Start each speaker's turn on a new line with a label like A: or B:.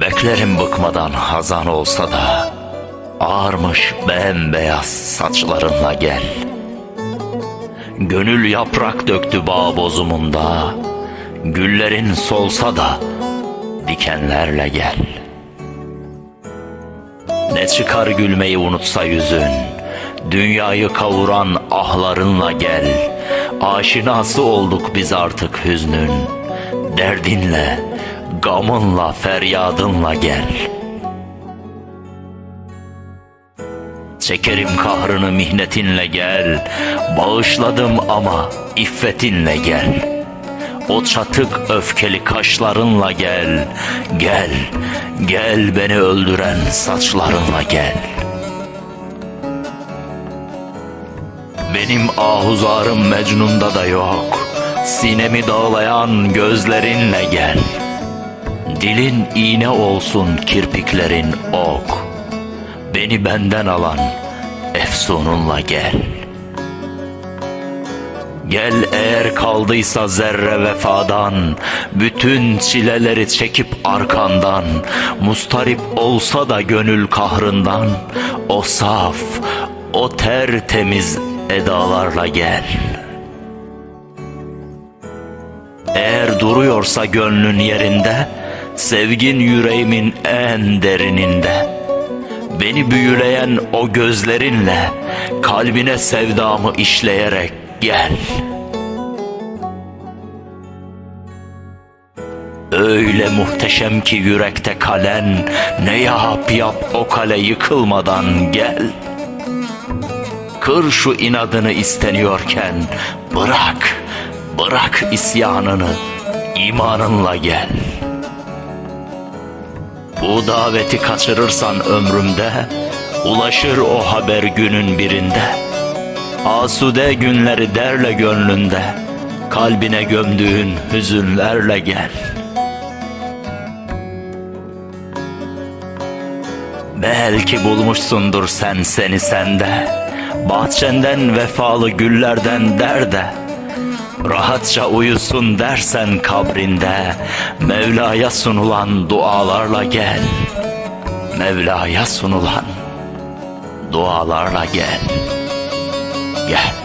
A: Beklerim bıkmadan hazan olsa da Ağarmış bembeyaz saçlarınla gel. Gönül yaprak döktü bağ bozumunda Güllerin solsa da dikenlerle gel. Ne çıkar gülmeyi unutsa yüzün Dünyayı kavuran ahlarınla gel. Aşinası olduk biz artık hüznün Derdinle, gamınla, feryadınla gel. Çekerim kahrını mihnetinle gel. Bağışladım ama iffetinle gel. O çatık öfkeli kaşlarınla gel. Gel, gel beni öldüren saçlarınla gel. Benim ahuzarım Mecnun'da da yok. Sinemi dağlayan gözlerinle gel Dilin iğne olsun kirpiklerin ok. Beni benden alan efsununla gel. Gel eğer kaldıysa zerre vefadan Bütün çileleri çekip arkandan. Mustarip olsa da gönül kahrından O saf, o tertemiz edalarla gel. Eğer duruyorsa gönlün yerinde Sevgin yüreğimin en derininde. Beni büyüleyen o gözlerinle Kalbine sevdamı işleyerek gel. Öyle muhteşem ki yürekte kalen Ne yap yap o kale yıkılmadan gel. Kır şu inadını isteniyorken Bırak, bırak isyanını imanınla gel Bu daveti kaçırırsan ömrümde Ulaşır o haber günün birinde. Asude günleri derle gönlünde Kalbine gömdüğün hüzünlerle gel. Belki bulmuşsundur sen seni sende Bahçenden vefalı güllerden derde Rahatça uyusun dersen kabrinde Mevla'ya sunulan dualarla gel. Mevla'ya sunulan dualarla gel. Gel